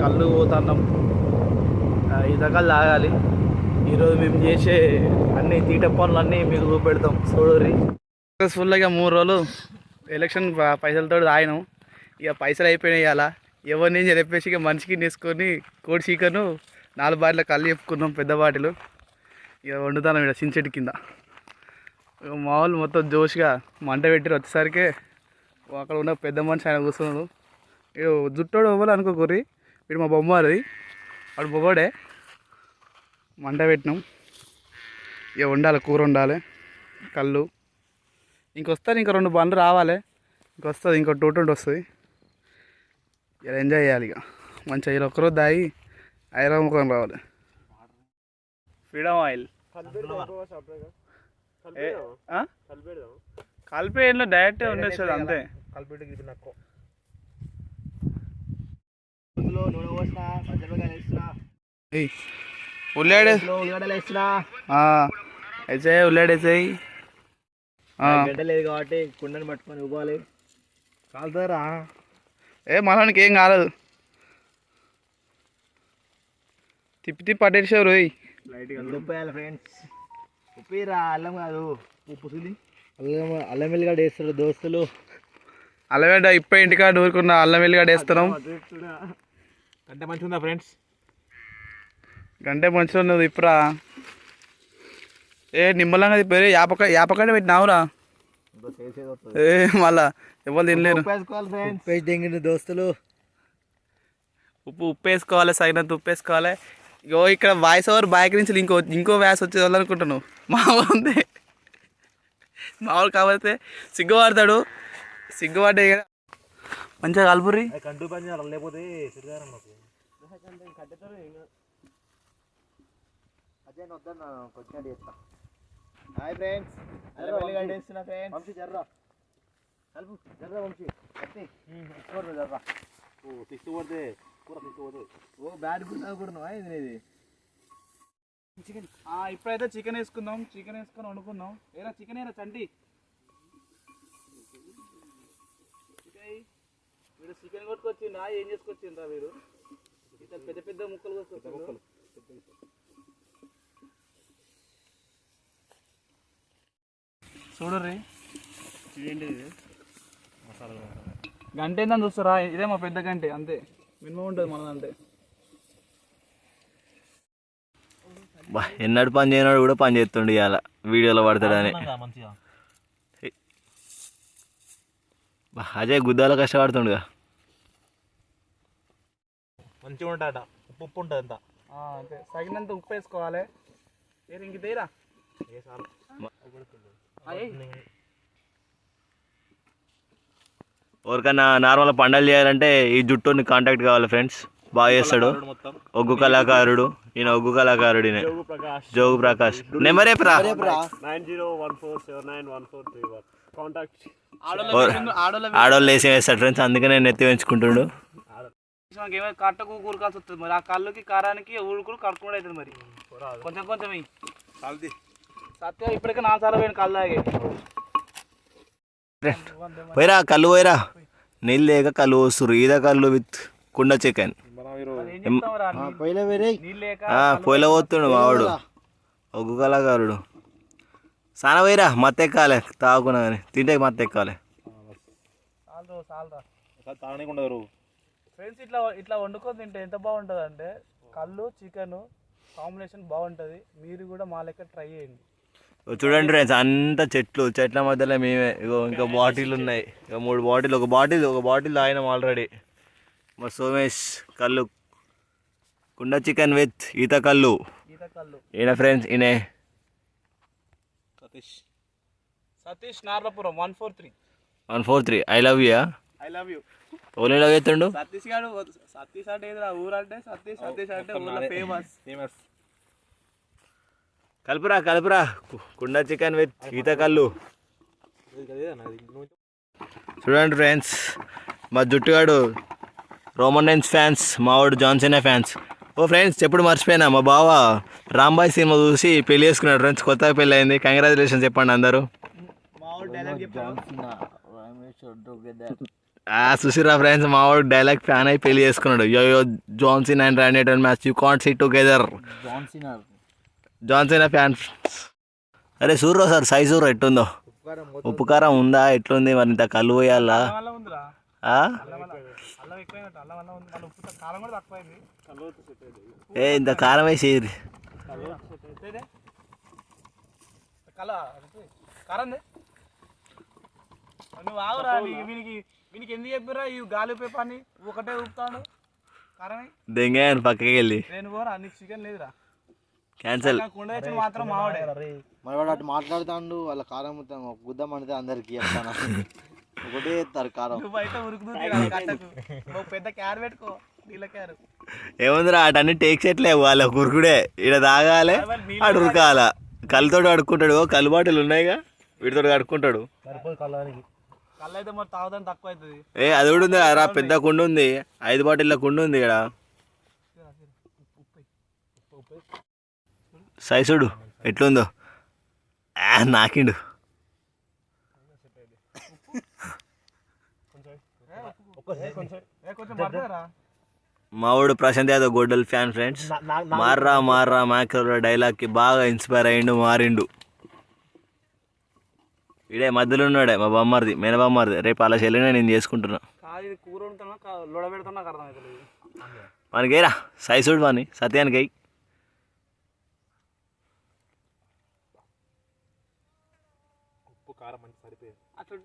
కళ్ళు పోతున్నాం. ఈ రకాలు తాగాలి. ఈరోజు మేము చేసే అన్ని తీట పనులు అన్నీ మీకు చూపెడతాం. చూడరి సక్సెస్ఫుల్గా మూడు రోజులు ఎలక్షన్ పైసలతో తాగినాం. ఇక పైసలు అయిపోయినాయి అలా ఎవరిని చెప్పేసి ఇక మనిషికి తీసుకొని కోడి చీకను నాలుగు బాటిలో కళ్ళు చెప్పుకున్నాం పెద్ద బాటిలు. ఇక వండుతాను ఇక్కడ సించెట్టు కింద. ఇక మామూలు మొత్తం జోష్గా మంట పెట్టి వచ్చేసరికి అక్కడ ఉన్న పెద్ద మనిషి ఆయన కూర్చున్నాడు. జుట్టోడు ఇవ్వాలి అనుకోకూరి వీడు మా బొమ్మారిది వాడు బొగోడే మంట పెట్టినాం. ఇక వండాలి కూర వండాలి. కళ్ళు. ఇంకొస్తుంది ఇంకా రెండు బండ్లు రావాలి. ఇంకొస్తుంది ఇంకో టూ ట్వంటీ వస్తుంది. ఇక ఎంజాయ్ చేయాలి ఇక మంచిగా ఇలా ఒక్కరోజు దాగి ఐరన్ ముఖం రావాలి. Freedom oil. ఏ- వేసాయి వేసాయి కాబట్టి కుండని పట్టుకొని ఇవ్వాలి కాలుతారా ఏ మనకి ఏం కాలేదు. తిప్పి తిప్పి పట్టేసావు రోయ్ ఉప్పు ఫ్రెండ్స్. ఉప్పిరా అల్లం కాదు. ఉప్పు అల్లం అల్లం వెల్లిగడ్డ వేస్తారు దోస్తులు. అల్లవేడ ఇప్పుడే ఇంటికాడ ఊరుకున్న అల్లం వెల్లిగడ్డ వేస్తున్నాం. అంటే మంచిగా ఉందా ఫ్రెండ్స్? గంటే మంచిగా ఉన్నది ఇప్పుడా? ఏ నిమ్మలంగా తిప్పారు యాపక యాపకాడ పెట్టినావురా? ఏ మళ్ళా ఎవరు తినలేరు. దెంగిన దోస్తులు. ఉప్పు ఉప్పు వేసుకోవాలి సగినంత ఉప్పు వేసుకోవాలి. ఇగో ఇక్కడ వాయిస్ ఓవర్ బైక్ నుంచి ఇంకో ఇంకో వ్యాస్ వచ్చేది అనుకుంటాను మా ఉంది. మామూలు కాకపోతే సిగ్గుపడతాడు సిగ్గుపడ్డే కదా మంచిగా కలుపురి కంటు పని చేయాలి లేకపోతే మాకు. Hi friends. వంశీ. జర్రా. కలుపు జర్రా వంశీ. కత్తి చూడరు జర్రా. ఓ సిక్స్ కొడితే కూర సిక్స్ కొడితే ఓ ఇది ఇప్పుడైతే చికెన్ వేసుకుందాం. చికెన్ వేసుకొని వండుకుందాం. ఏరా చికెన్ ఏరా చంటి? వీడు చికెన్ కొట్టుకొచ్చిండ్రా ఏం చేసుకొచ్చిండ్రా వీడు? ఇతను పెద్ద పెద్ద ముక్కలు కొట్టుకొచ్చిండ్రు. చూడర్రి. గంట ఏందని చూస్తారా ఇదే మా పెద్ద గంటే అంతే. మినిమం ఉంటుంది మనదంటే. బా ఎన్నడు పని చేయనాడు కూడా పని చేస్తుండే ఇవాళ వీడియోలో పడతాడని. మంచిగా. అజయ్ గుద్దాలో కష్టపడుతుండగా. మంచిగా ఉంటాడ ఉప్పు ఉప్పు ఉంటుంది అంతా ఆ, అంతే. తగినంత ఉప్పు వేసుకోవాలి. ఏరి ఇంక తీరా? ఏ సార్? ఎవరికన్నా నార్మల్ పండగలు చేయాలంటే ఈ జుట్టుని కాంటాక్ట్ కావాలి ఫ్రెండ్స్. బాగా చేస్తాడు. ఒగ్గు కళాకారుడు. ఈయన ఒగ్గు కళాకారుడు జోగు ప్రకాష్. నెంబర్ రా nine zero one four seven nine one four three one. Contact. ఆడోళ్ళ వేసి వేస్తాడు ఫ్రెండ్స్ అందుకనే నెత్తి పెంచుకుంటుండు. ఏమైనా కట్టకు కూరకాల్సి వస్తుంది మరి. ఆ కళ్ళుకి కారానికి ఊరుకులు కడుకుండా అవుతుంది మరి. కొంచెం కొంచెం. సత్య ఇప్పటికే నాలుగు సార్లు పోయిన కళ్ళు తాగి. పోయిరా కళ్ళు పోయిరా. నీళ్ళు లేక కళ్ళు వస్తురు ఈద కళ్ళు విత్ కుండ చికెన్. పొయ్యిలో పోతుండు మావాడు ఒగ్గు కళాకారుడు. సాన పోయిరా మత్తు ఎక్కాలి తాగుకున్నా కానీ తింటే మత్తు ఎక్కాలి ఫ్రెండ్స్ ఇట్లా ఇట్లా వండుకొని తింటే ఎంత బాగుంటుంది అంటే కళ్ళు చికెన్ కాంబినేషన్ బాగుంటుంది. మీరు కూడా మా లెక్క ట్రై చేయండి. చూడండి ఫ్రెండ్స్ అంతా చెట్లు చెట్ల మధ్యలో మేమే. ఇగో ఇంకా బాటిల్ ఉన్నాయి. ఇక మూడు బాటిల్ ఒక బాటిల్ ఒక బాటిల్ తాగినాం ఆల్రెడీ. మా సోమేష్ కళ్ళు. కుండ చికెన్ విత్ ఈత కళ్ళు. ఈత కళ్ళు. ఈయన ఫ్రెండ్స్ ఈయన. Satish. Satish Narlapuram one four three. One four three. I love you I love you. Only love చేస్తుండు? సతీష్ గారు సతీష్ అంటే ఏదిరా ఊరు అంటే సతీష్ సతీష్ అంటే ఊర్లో ఫేమస్ ఫేమస్ కలుపురా కలుపురా. కుండ చికెన్ విత్ ఈత కళ్ళు చూడండి ఫ్రెండ్స్ మా జుట్టుగాడు రోమన్ రెన్స్ ఫ్యాన్స్ మావాడు జాన్సన్ ఫ్యాన్స్. ఓ ఫ్రెండ్స్ ఎప్పుడు మర్చిపోయినా మా బావ రాంబాయ్ సినిమా చూసి పెళ్ళి చేసుకున్నాడు ఫ్రెండ్స్. కొత్తగా పెళ్ళి అయింది. కంగ్రాచులేషన్స్ చెప్పండి అందరూ. సుశీరా ఫ్రెండ్స్ మా వాడు డైలాగ్ ఫ్యాన్ అయి పెళ్ళి చేసుకున్నాడు. యో యో Johnson and Randy Orton match you can't see together Johnson fan అరే సూర్రో సార్ సై సూర్రో ఎట్టుందో? ఉప్కారం ఉప్పు కారం ఉందా? ఎట్లుంది? మరి ఇంత కళ్ళు పోయాలా? ఏ ఇంత కారం వేసి కల కారం దే. నువ్వు ఆగురా నీకు వీనికి వీనికి ఎందుకు చెప్పిరా ఈ గాలి ఒకటే ఊపుతాడు కారమే పక్కకి వెళ్ళి. నేను పోరా నీకు చికెన్ లేదురా క్యాన్సల్. మాత్రం మావాడే అటు మాట్లాడుతాడు వాళ్ళ కారం గుద్దం అంటే అందరికి చెప్తాను. ఒకటే ఎత్తారు కారం. నువ్వు అయితే ఉరుకుతుంది కట్టకు. నువ్వు పెద్ద క్యార్ పెట్టుకో నీళ్ళ క్యార్ ఏముందిరా అటన్నీ టేక్ సెట్లే వాళ్ళ కురుకుడే. ఇక్కడ తాగాలి ఆడు ఉరకాల. కళ్ళతోటి కడుక్కుంటాడు ఓ కళ్ళు బాటిల్ ఉన్నాయిగా? వీటితో మరి తక్కువ అవుతుంది. ఏ అది కూడా ఉంది రా పెద్ద కుండ ఉంది. ఐదు బాటిల్ల కుండ ఉంది ఇక్కడ సైసుడు ఎట్లుందో. ఆ, నాకిండు ఏ కొంచెం పడుతుందిరా మావాడు ప్రశాంత్ యాదవ్ గొడ్డల్ ఫ్యాన్ ఫ్రెండ్స్. మార్రా మార్రా మ్యాక్రో డైలాగ్కి బాగా ఇన్స్పైర్ అయ్యిండు మారిండు. ఇడే మధ్యలో ఉన్నాడే మా బొమ్మరిది మేన బొమ్మరిది. రేపు అలా చెల్లినే నేను చేసుకుంటున్నా. మనకేరా సైసుడు వాని సత్యానికి అట్లా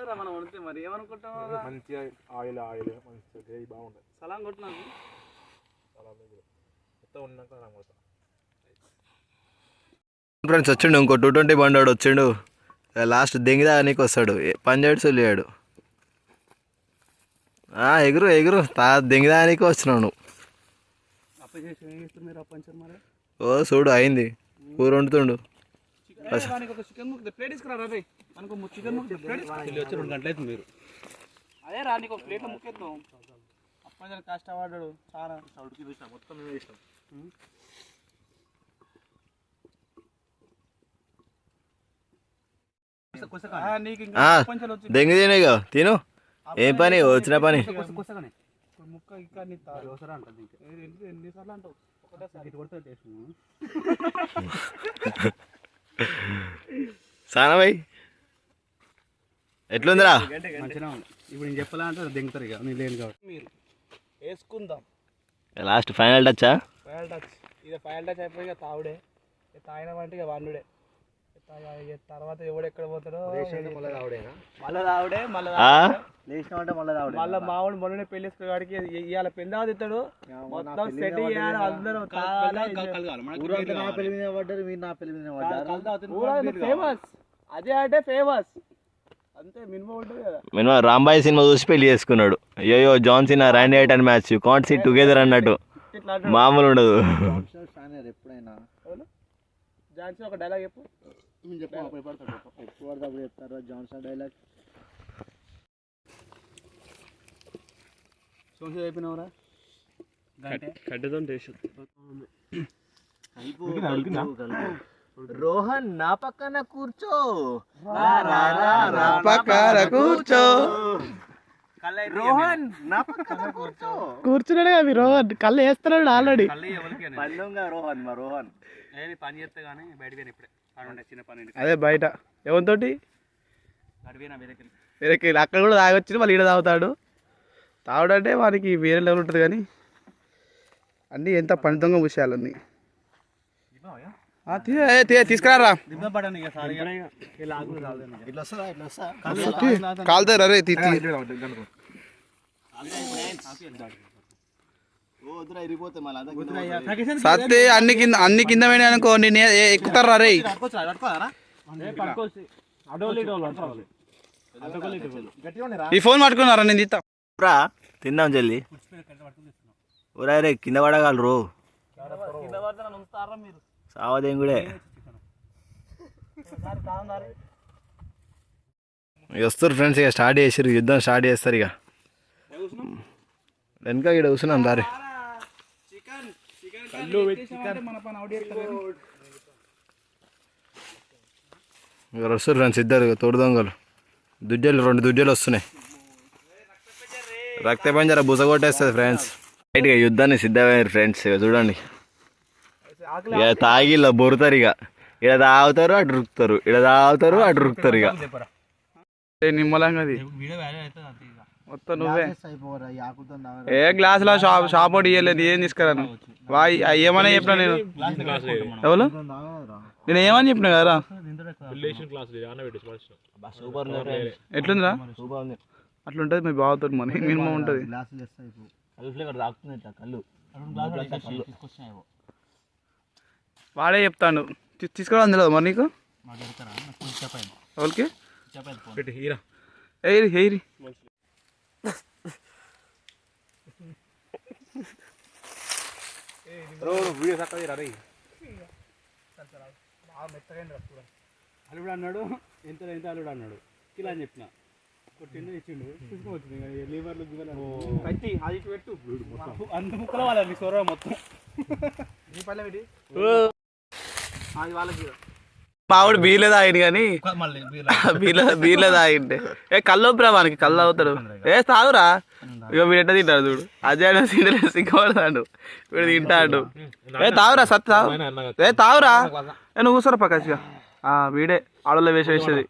మనం వండితే? మరి ఏమనుకుంటాం మంచిగా ఆయిల్ ఆయిల్ మంచిగా గ్రేవీ బాగుంటుంది. సలాం చాలా మొత్తం ఉన్నాక కొడతా. ఫ్రెండ్స్ వచ్చిండు ఇంకో టూ ట్వంటీ బండాడు వచ్చిండు. లాస్ట్ దెంగిదా నీకు వస్తాడు. ఏ- పని చేయడు చొల్లాడు ఎగురు ఎగురు. తా దెంగిదా నీకు వచ్చినావు నువ్వు ఓ చూడు అయింది. కూర వండుతుండు. చికెన్ ముక్క ప్లేట్ తీసుకురా రే? మనకు చికెన్ ముక్క ప్లేట్ వచ్చి రెండు గంటలు అవుతుంది మీరు. అదే రా నీకు ఒక ప్లేట్లో ముక్కేద్దాం. అప్పంచారు కష్టపడ్డాడు చాలా ఉడికి చూసినా మొత్తం మేము వేసినాం ఆ, నీకు ఇంకా ఆ, అప్పంచాలు వచ్చి దెంగి తినేగా తిను. ఏం పని? వచ్చిన పని. ముక్క ఇంకా నీ తాడు. అవసరం అంటుంది ఎన్ని ఎన్నిసార్లు అంటావు? సానా భయ్ ఎట్లుందిరా? మంచిగా ఉంది. ఇప్పుడు నేను చెప్పాలంటే దింగుతారు ఇక నేను లేను కాబట్టి. మీరు వేసుకుందాం. లాస్ట్ ఫైనల్ టచ్చా ఫైనల్ టచ్ ఇక ఫైనల్ టచ్ అయిపోయి ఇక తావుడే ఇక తాగినామంటే ఇక వండుడే. తర్వాత ఎవడు ఎక్కడ పోతాడో మళ్ళీ రావుడేనా మళ్ళీ తావుడే మళ్ళీ ఆ? లేచినామంటే మళ్ళీ రావుడే మళ్ళీ మావాడు మొన్ననే పెళ్ళి కాడికి ఇవాళ పెందా తిత్తాడు మొత్తం సెట్ చేయాలి అందరూ నా పెళ్ళి మీద పడ్డారు మీరు నా పెళ్ళి మీద పడ్డారు? ఫేమస్ అదే అంటే ఫేమస్ అంతే మినిమం ఉంటుంది కదా. మినిమం రాంబాయ్ సినిమా చూసి పెళ్ళి చేసుకున్నాడు. అయ్యో John Cena Randy Orton match can't see together అన్నట్టు. మామూలు ఉండదు. ఎప్పుడైనా జాన్సన్ ఒక డైలాగ్ చెప్పు. ఎప్పుడు పడితే అప్పుడు చెప్తారు జాన్సన్ డైలాగ్ సోషల్ అయిపోయినవరా రోహన్ నా పక్కన కూర్చో. పక్కన కూర్చో. రోహన్. నా పక్కన కూర్చో. కూర్చున్నాడే అవి రోహన్. కళ్ళు వేస్తున్నాడు ఆల్రెడీ. పండుగ రోహన్ మా రోహన్. పని చేస్తే కానీ బయటకు ఇప్పుడే. పని చిన్న పని అదే బయట. ఎవరితోటి? వేరేకి అక్కడ కూడా తాగొచ్చి మళ్ళీ ఈడ తాగుతాడు. తాగుడంటే వానికి వేరే లెవెల్ ఉంటుంది కానీ. అన్నీ ఎంత పనితంగా విషయాలన్నీ తీసుకురారా? కాలుతారు అరే సత్తే అన్ని కింద అన్ని కింద పోయినాయి అనుకో నేను ఎక్కుతారా రే? ఈ ఫోన్ పట్టుకున్నారా నేను తీస్తా రా తిందాం జల్లి. ఊరా రే కింద పడగలరు. సావదేంగుడే. ఇక వస్తారు ఫ్రెండ్స్ ఇక స్టార్ట్ చేసారు యుద్ధం స్టార్ట్ చేస్తారు ఇక. వెనక ఇక్కడ కూర్చున్నాం దారి. ఇక వస్తారు ఫ్రెండ్స్ ఇద్దరు తోడు దొంగలు. దుడ్డలు రెండు దుడ్డలు వస్తున్నాయి. రక్త పంజర బుస కొట్టేస్తుంది ఫ్రెండ్స్ రైట్గా యుద్ధాన్ని సిద్ధమయ్యారు ఫ్రెండ్స్ ఇక చూడండి. ఇక తాగి ఇలా బొరుతారు ఇక. ఇక్కడ తాగుతారు అటు రుక్కుతారు ఇక్కడ తాగుతారు అటు రుక్కుతారు ఇక. ఏ నిమ్మలంగా అది మొత్తం నువ్వే. ఏ గ్లాసులో షాప్ షాప్ ఒకటి ఇవ్వలేదు ఏం తీసుకురాను వా ఏమని చెప్పినా నేను? ఎవరు? నేను ఏమని చెప్పినా కదా? ఎట్లుందిరా? అట్లుంటది మీ బావతో మరి. మినిమం ఉంటుంది. కళ్ళు ఫ్లేవర్ తాగుతుంది ఇట్లా కళ్ళు వాడే చెప్తాను తీ- తీసుకురావడం తెలియదు మరి నీకు? పెట్టి హీరా ఎయిరి వీడియో రా అల్లుడు అన్నాడు ఎంత ఎంత అల్లుడు అన్నాడు కిలో అని చెప్పిన. కొట్టిండు ఇచ్చిండు. తీసుకోవచ్చు లీవర్లు గివర్లు కత్తి అది ఇటు పెట్టు. అంత ముక్కల వాళ్ళ మీ సొరవ మొత్తం. అది వాళ్ళకి మావిడ బీర్లే తాగిండు కానీ బీర్ల బీర్లే తాగిండే ఏ కళ్ళు వానికి? కళ్ళు అవుతాడు ఏ తాగురా. ఇక వీడు ఎట్ట తింటాడు చూడు. అజయ్ తింటలేదు సిగ్గుపడతాడు వీడు తింటాడు. ఏ తాగురా సత్ తాగు. ఏ తాగురా. ఏ నువ్వు కూర్చోరా పక్కగా వీడే ఆడలో వేసి వేసేది.